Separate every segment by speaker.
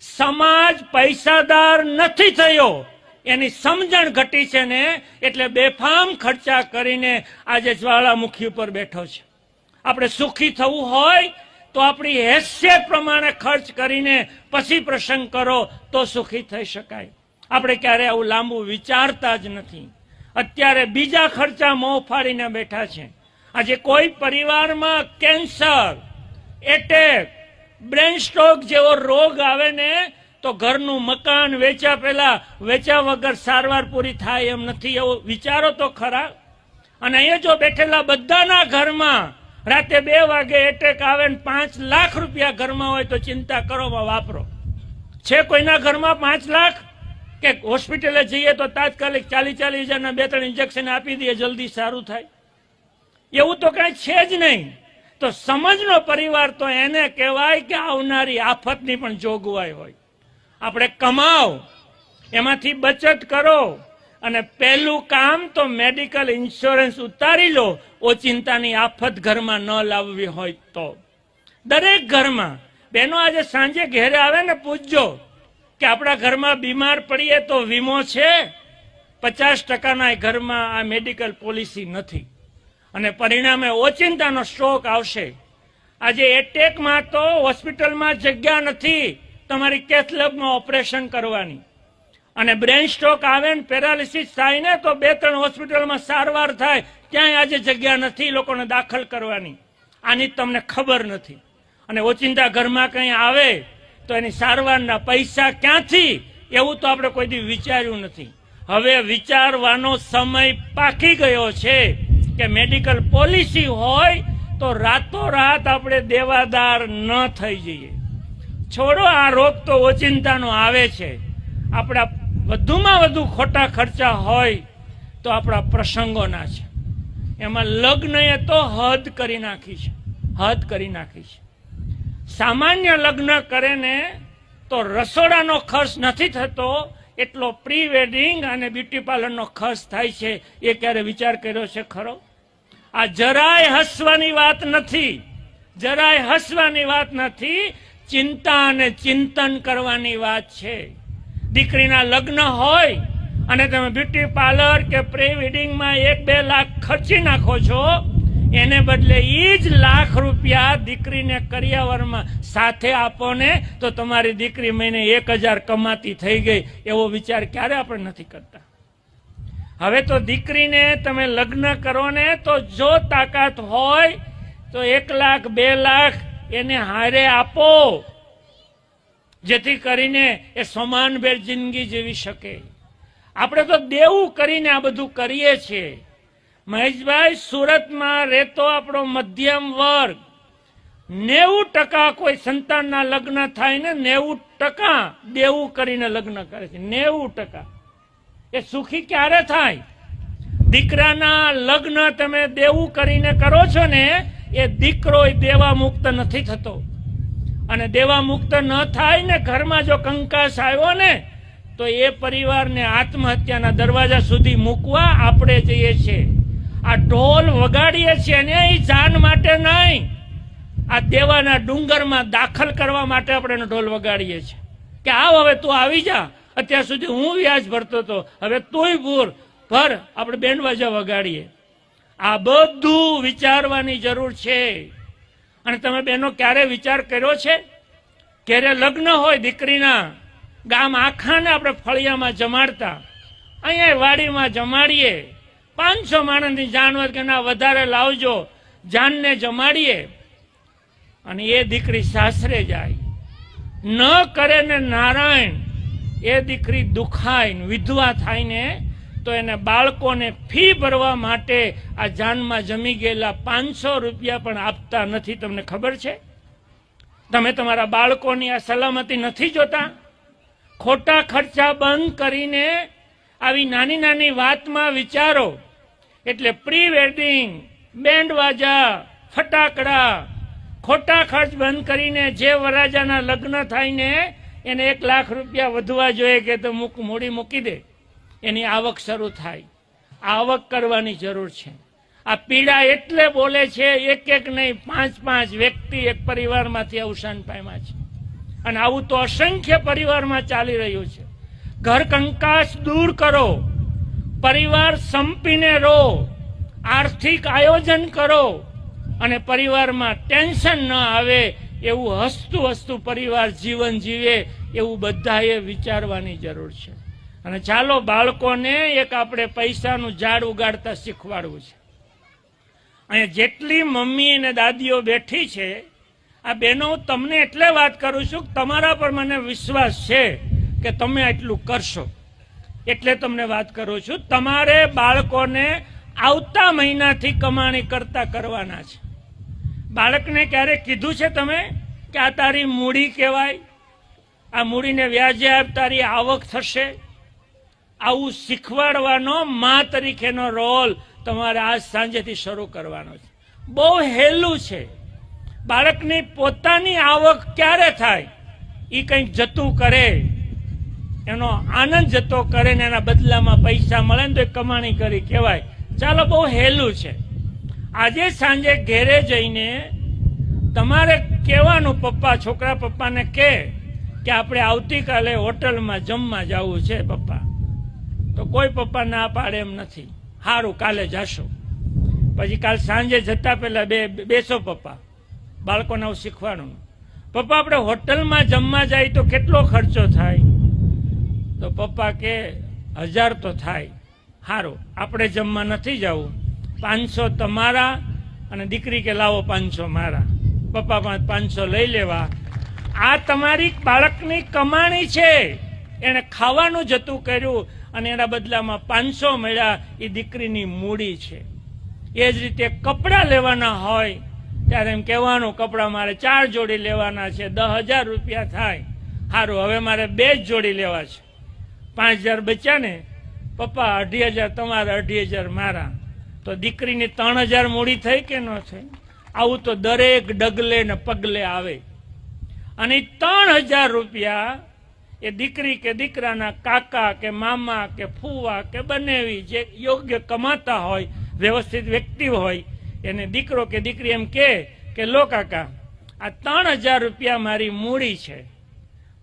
Speaker 1: સમાજ પૈસાદાર નથી થયો. એની સમજણ ઘટી છે ને, એટલે બેફામ ખર્ચા કરીને આજે જ્વાળામુખી ઉપર બેઠો છે. આપણે સુખી થવું હોય તો આપણી હેસિયત પ્રમાણે ખર્ચ કરીને પછી પ્રસંગ કરો તો સુખી થઈ શકાય. આપણે ક્યારે આવું લાંબુ વિચારતા જ નથી. અત્યારે બીજા ખર્ચા મોં ફાડીને બેઠા છે. આજે કોઈ પરિવારમાં કેન્સર, એટેક બ્રેન સ્ટ્રોક જેવો રોગ આવે ને, તો ઘરનું મકાન વેચ્યા પહેલા, વેચ્યા વગર સારવાર પૂરી થાય એમ નથી. એવો વિચારો તો ખરા. અને અહીંયા જો બેઠેલા બધાના ઘરમાં રાતે બે વાગે એટેક આવે ને પાંચ લાખ રૂપિયા ઘરમાં હોય તો ચિંતા કરો વાપરો. છે કોઈના ઘરમાં પાંચ લાખ? કે હોસ્પિટલે જઈએ તો તાત્કાલિક ચાલી ચાલી હજારના બે ત્રણ ઇન્જેક્શન આપી દઈએ, જલ્દી સારું થાય. એવું તો કઈ છે જ નહીં. તો સમજનો પરિવાર તો એને કહેવાય કે આવનારી આફતની પણ જોગવાઈ હોય. આપણે કમાઓ, એમાંથી બચત કરો અને પહેલું કામ તો મેડિકલ ઇન્સ્યોરન્સ ઉતારી લો. ઓચિંતાની આફત ઘરમાં ન લાવવી હોય તો. દરેક ઘરમાં, બેનો આજે સાંજે ઘેરે આવે ને પૂછજો કે આપણા ઘરમાં બીમાર પડીએ તો વીમો છે? પચાસ ટકાના ઘરમાં આ મેડિકલ પોલિસી નથી. અને પરિણામે ઓચિંતાનો સ્ટ્રોક આવશે. આજે એટેકમાં તો હોસ્પિટલમાં જગ્યા નથી. તમારી કેથલેબમાં ઓપરેશન કરવાની. અને બ્રેન સ્ટ્રોક આવે ને પેરાલિસિસ થાય ને તો બે ત્રણ હોસ્પિટલમાં સારવાર થાય, ક્યાંય આજે જગ્યા નથી લોકોને દાખલ કરવાની. આની તમને ખબર નથી. અને ઓચિંતા ઘરમાં કંઈ આવે તો એની સારવારના પૈસા ક્યાંથી? એવું તો આપણે કોઈ દી વિચાર્યું નથી. હવે વિચારવાનો સમય પાકી ગયો છે. કે મેડિકલ પોલિસી હોય તો રાતોરાત આપણે દેવાદાર ન થઈ જઈએ. છોડો, આ રોગ તો ઓચિંતાનો આવે છે. આપણા વધુમાં વધુ ખોટા ખર્ચા હોય તો આપણા પ્રસંગોના છે. એમાં લગ્નએ તો હદ કરી નાખી છે. હદ કરી નાખી છે. સામાન્ય લગ્ન કરે ને તો રસોડાનો ખર્ચ નથી થતો, એટલો પ્રી વેડિંગ અને બ્યુટી પાર્લરનો ખર્ચ થાય છે. એ ક્યારે વિચાર કર્યો છે ખરો? આ જરાય હસવાની વાત નથી. જરાય હસવાની વાત નથી, ચિંતા અને ચિંતન કરવાની વાત છે. દીકરીના લગ્ન હોય અને તમે બ્યુટી પાર્લર કે પ્રી વેડિંગમાં એક બે લાખ ખર્ચી નાખો છો, એને બદલે એ જ લાખ રૂપિયા દીકરીને કરિયાવરમાં સાથે આપો ને તો તમારી દીકરી મહિને એક હજાર કમાતી થઈ ગઈ. એવો વિચાર ક્યારે આપણે નથી કરતા? હવે તો દીકરીને તમે લગ્ન કરો ને તો જો તાકાત હોય, તો એક લાખ, બે લાખ એને હારે આપો. જેથી કરીને એ સમાનભેર જિંદગી જીવી શકે. આપણે તો દેવું કરીને આ બધું કરીએ છીએ. મહેશભાઈ, સુરતમાં રહેતો આપણો મધ્યમ વર્ગ, નેવું ટકા કોઈ સંતાનના લગ્ન થાય ને નેવું ટકા દેવું કરીને લગ્ન કરે છે. નેવું ટકા. એ સુખી ક્યારે થાય? દીકરાના લગ્ન તમે દેવું કરીને કરો છો ને, એ દીકરો દેવા મુક્ત નથી થતો. અને દેવા મુક્ત ન થાય ને, ઘરમાં જો કંકાસ આવ્યો ને, તો એ પરિવારને આત્મહત્યાના દરવાજા સુધી મૂકવા આપણે જઈએ છીએ. આ ઢોલ વગાડીએ છીએ ને, એ જાન માટે નહીં. આ દેવાના ડુંગરમાં દાખલ કરવા માટે આપણે ઢોલ વગાડીએ છીએ. કે આવ હવે તું આવી જા. અત્યાર સુધી હું વ્યાજ ભરતો હતો. હવે તોય ભૂર. ભર, આપણે બેન્ડ બાજા વગાડીએ. આ બધું વિચારવાની જરૂર છે. અને તમે બેનો ક્યારે વિચાર કર્યો છે? ક્યારે લગ્ન હોય દીકરીના, ગામ આખાને આપણે ફળિયામાં જમાડતા. અહીંયા વાડીમાં જમાડીએ. પાંચસો માણસની જાનવર કે ના, વધારે લાવજો. જાનને જમાડીએ. અને એ દીકરી સાસરે જાય. ન કરે ને નારાયણ. એ દીકરી દુખાય વિધવા થાય ને, તો એને બાળકોને ફી ભરવા માટે આ જાનમાં જમી ગયેલા પાંચસો રૂપિયા પણ આપતા નથી. તમને ખબર છે? તમે તમારા બાળકોની આ સલામતી નથી જોતા? ખોટા ખર્ચા બંધ કરીને આવી નાની નાની વાતમાં વિચારો. એટલે પ્રી વેડિંગ બેન્ડ વાજા, ફટાકડા, ખોટા ખર્ચ બંધ કરીને જે વરાજાના લગ્ન થાય ને એને એક લાખ રૂપિયા વધવા જોઈએ કે તો મૂક મૂડી મૂકી દે. એની આવક શરૂ થાય. આવક કરવાની જરૂર છે. આ પીડા એટલે બોલે છે, એક એક નહીં, પાંચ પાંચ વ્યક્તિ એક પરિવારમાંથી અવસાન પામ્યા છે. અને આવું તો અસંખ્ય પરિવારમાં ચાલી રહ્યું છે. ઘર કંકાસ દૂર કરો. પરિવાર સંપીને રહો. આર્થિક આયોજન કરો. અને પરિવારમાં ટેન્શન ન આવે એવું હસતું હસતું પરિવાર જીવન જીવે એવું બધાએ વિચારવાની જરૂર છે. અને ચાલો બાળકોને એક આપણે પૈસાનું ઝાડ ઉગાડતા શીખવાડવું છે. અહીંયા જેટલી મમ્મી અને દાદીઓ બેઠી છે, આ બહેનો તમને એટલે વાત કરું છું તમારા પર મને વિશ્વાસ છે કે તમે આટલું કરશો. એટલે તમને વાત કરું છું, તમારે બાળકોને આવતા મહિનાથી કમાણી કરતા કરવાના છે. બાળકને ક્યારે કીધું છે તમે કે આ તારી મૂડી કહેવાય? આ મૂડીને વ્યાજે આપ તારી આવક થશે. આવું શીખવાડવાનો મા તરીકેનો રોલ તમારે આજ સાંજેથી શરૂ કરવાનો છે. બહુ હેલું છે. બાળકની પોતાની આવક ક્યારે થાય? એ કંઈક જતું કરે. એનો આનંદ જતો કરે ને એના બદલામાં પૈસા મળે ને તો એ કમાણી કરી કહેવાય. ચાલો બહુ હેલું છે. આજે સાંજે ઘેરે જઈને તમારે કહેવાનું પપ્પા, છોકરા પપ્પાને કે કે આપણે આવતીકાલે હોટલમાં જમવા જવું છે પપ્પા. તો કોઈ પપ્પા ના પાડે એમ નથી. સારું કાલે જશો. પછી કાલ સાંજે જતા પહેલા બે, બેસો પપ્પા. બાળકોને આવું શીખવાનું પપ્પા, આપણે હોટલમાં જમવા જાય તો કેટલો ખર્ચો થાય? તો પપ્પા કે, હજાર તો થાય. સારું આપણે જમવા નથી જવું. પાંચસો તમારા અને દીકરી કે લાવો પાંચસો મારા. પપ્પા પાંચ પાંચસો લઈ લેવા. આ તમારી બાળકની કમાણી છે. એણે ખાવાનું જતું કર્યું અને એના બદલામાં પાંચસો મળ્યા એ દીકરીની મૂડી છે. એ જ રીતે કપડાં લેવાના હોય, ત્યારે એમ કહેવાનું, કપડાં મારે ચાર જોડી લેવાના છે, દસ હજાર રૂપિયા થાય. સારું હવે મારે બે જ જોડી લેવા છે. પાંચ હજાર બચ્યા ને, પપ્પા અઢી હજાર, તમારા અઢી હજાર મારા. તો દીકરીની ત્રણ હજાર મૂડી થઈ કે ન થઈ? આવું તો દરેક ડગલે ને પગલે આવે. અને ત્રણ હજાર રૂપિયા એ દીકરી કે દીકરાના કાકા કે મામા કે ફુવા કે બનેવી જે યોગ્ય કમાતા હોય, વ્યવસ્થિત વ્યક્તિ હોય, એને દીકરો કે દીકરી એમ કે કે, લો કાકા, આ ત્રણ હજાર રૂપિયા મારી મૂડી છે.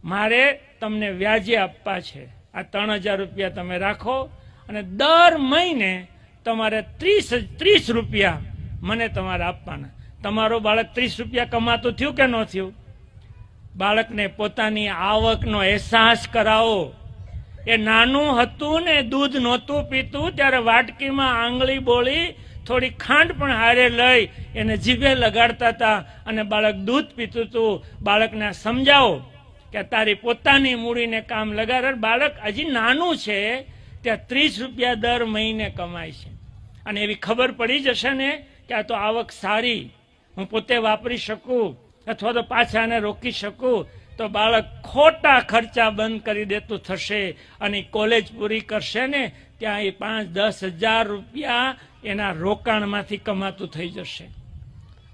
Speaker 1: મારે તમને વ્યાજે આપવા છે. આ ત્રણ હજાર રૂપિયા તમે રાખો અને દર મહિને તમારે ત્રીસ ત્રીસ રૂપિયા મને તમારે આપવાના. તમારો બાળક ત્રીસ રૂપિયા કમાતું થયું કે ન થયું? બાળકને પોતાની આવકનો અહેસાસ કરાવો. એ નાનું હતું ને, દૂધ નહોતું પીતું, ત્યારે વાટકીમાં આંગળી બોળી થોડી ખાંડ પણ હારે લઈ એને જીભે લગાડતા હતા અને બાળક દૂધ પીતું હતું. બાળકને સમજાવો કે તારી પોતાની મૂડીને કામ લગાડ બાળક હજી નાનું છે, ત્યાં ત્રીસ રૂપિયા દર મહિને કમાય છે. અને એવી ખબર પડી જશે ને કે આ તો આવક સારી. હું પોતે વાપરી શકું, અથવા તો પાછા એને રોકી શકું, તો બાળક ખોટા ખર્ચા બંધ કરી દેતું થશે અને કોલેજ પૂરી કરશે ને, ત્યાં એ પાંચ, દસ હજાર રૂપિયા એના રોકાણમાંથી કમાતું થઈ જશે.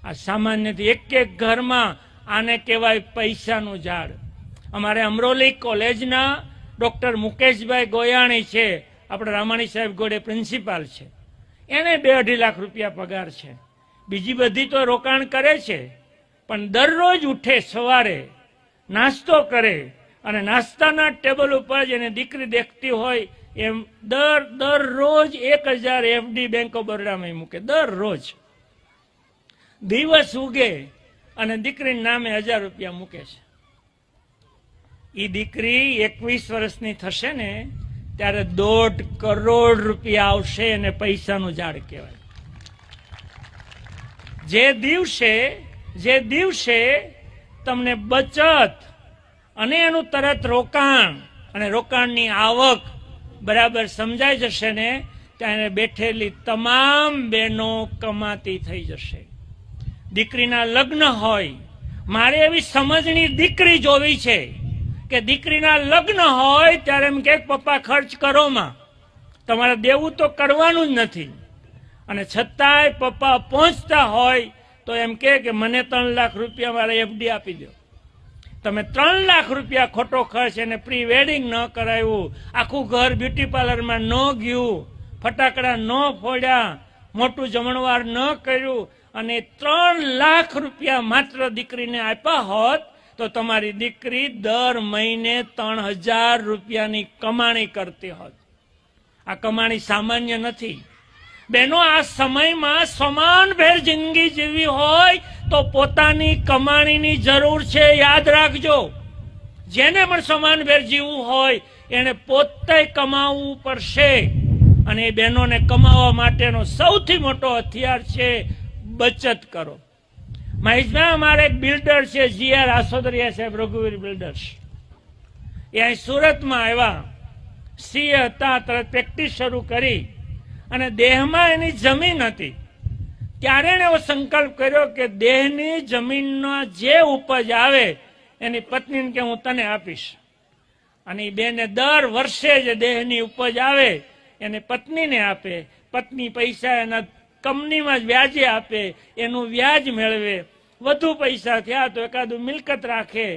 Speaker 1: આ સામાન્યથી એક એક ઘરમાં આને કહેવાય પૈસાનું ઝાડ. અમારે અમરોલી કોલેજના ડૉક્ટર મુકેશભાઈ ગોયાણી છે. આપણે રામાણી સાહેબ ગોડે પ્રિન્સિપાલ છે. એને બે અઢી લાખ રૂપિયા પગાર છે. બીજી બધી તો રોકાણ કરે છે, પણ દરરોજ ઉઠે સવારે, નાસ્તો કરે અને નાસ્તાના ટેબલ ઉપર જેને દીકરી દેખતી હોય એમ દર, દરરોજ એક હજાર એફડી બેંક ઓફ બરોડામાં મૂકે, દરરોજ. દિવસ ઉગે અને દીકરીના નામે હજાર રૂપિયા મૂકે છે. એ દીકરી એકવીસ વર્ષની થશે ને ત્યારે દોઢ કરોડ રૂપિયા આવશે અને પૈસાનું ઝાડ કહેવાય. જે દિવસે જે દિવસે તમને બચત અને એનું તરત રોકાણ અને રોકાણની આવક બરાબર સમજાઈ જશે ને ત્યારે બેઠેલી તમામ બહેનો કમાતી થઈ જશે. દીકરીના લગ્ન હોય, મારે એવી સમજણી દીકરી જોવી છે કે દીકરીના લગ્ન હોય ત્યારે એમ કે, પપ્પા, ખર્ચ કરો માં. તમારે દેવું તો કરવાનું જ નથી. અને છતાંય પપ્પા પહોંચતા હોય તો એમ કે મને ત્રણ લાખ રૂપિયા મારે એફડી આપી દો. તમે ત્રણ લાખ રૂપિયા ખોટો ખર્ચ એને પ્રી વેડિંગ ન કરાવ્યું, આખું ઘર બ્યુટી પાર્લરમાં ન ગયું, ફટાકડા ન ફોડ્યા, મોટું જમણવાર ન કર્યું, અને ત્રણ લાખ રૂપિયા માત્ર દીકરીને આપ્યા હોત તો તમારી દીકરી દર મહિને ત્રણ હજાર રૂપિયાની કમાણી કરતી હોત આ કમાણી સામાન્ય નથી. બેનો, આ સમયમાં સમાનભેર જિંદગી જીવી હોય તો પોતાની કમાણીની જરૂર છે, યાદ રાખજો. જેને પણ સમાનભેર જીવવું હોય, એને પોતે કમાવવું પડશે. અને એ બહેનોને કમાવા માટેનો સૌથી મોટો હથિયાર છે, બચત કરો. મહેશભાઈ, અમારે એક બિલ્ડર છે જીઆર આસોદરિયા સાહેબ, રઘુવીર બિલ્ડર્સ એ અહીં સુરતમાં આવ્યા. સી હતા, તરત પ્રેક્ટિસ શરૂ કરી અને દેહમાં એની જમીન હતી. ત્યારે એણે એવો સંકલ્પ કર્યો કે દેહની જમીનનો જે ઉપજ આવે, એની પત્નીને કે હું તને આપીશ. અને એ બેને દર વર્ષે જે દેહની ઉપજ આવે, એને પત્નીને આપે. પત્ની પૈસા એના કંપનીમાં જ વ્યાજે આપે, એનું વ્યાજ મેળવે. વધુ પૈસા થયા તો એકાદું મિલકત રાખે.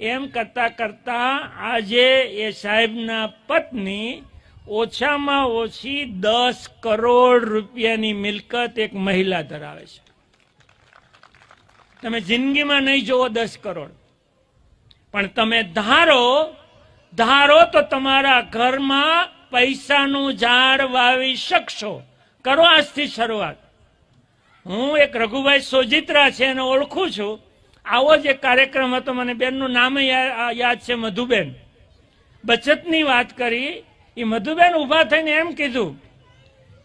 Speaker 1: એમ કરતા કરતા આજે એ સાહેબના પત્ની ઓછામાં ઓછી દસ કરોડ રૂપિયાની મિલકત એક મહિલા ધરાવે છે. તમે જિંદગીમાં નહીં જોવો દસ કરોડ. પણ તમે ધારો ધારો તો તમારા ઘરમાં પૈસાનું ઝાડ વાવી શકશો. કરો આજથી શરૂઆત. હું એક રઘુભાઈ સોજિત્રા છે, એને ઓળખું છું. આવો જ એક કાર્યક્રમ હતો, મને બેનનું નામ યાદ છે, મધુબેન. બચતની વાત કરી એ મધુબેન ઊભા થઈને એમ કીધું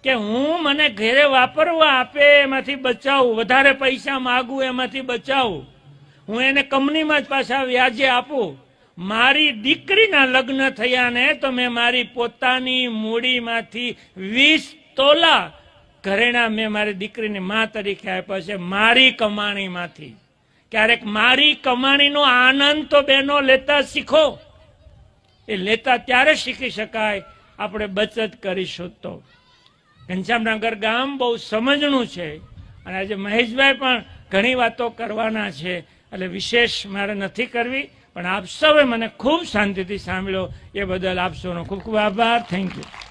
Speaker 1: કે હું મને ઘરે વાપરવા આપે, એમાંથી બચાવું, વધારે પૈસા માગું, એમાંથી બચાવું. હું એને કંપનીમાં જ પાછા વ્યાજે આપું. મારી દીકરીના લગ્ન થયા ને તો મેં મારી પોતાની મૂડીમાંથી વીસ તોલા, ઘરેણા મેં મારી દીકરીની મા તરીકે આપ્યા છે, મારી કમાણીમાંથી. ક્યારેક મારી કમાણીનો આનંદ તો બેનો લેતા શીખો. એ લેતા ત્યારે શીખી શકાય, આપણે બચત કરીશું તો. ઘનશ્યામનગર ગામ બહુ સમજણું છે, અને આજે મહેશભાઈ પણ ઘણી વાતો કરવાના છે, એટલે વિશેષ મારે નથી કરવી, પણ આપ સૌએ મને ખૂબ શાંતિથી સાંભળ્યો, એ બદલ આપ સૌનો ખૂબ ખૂબ આભાર, થેન્ક યુ.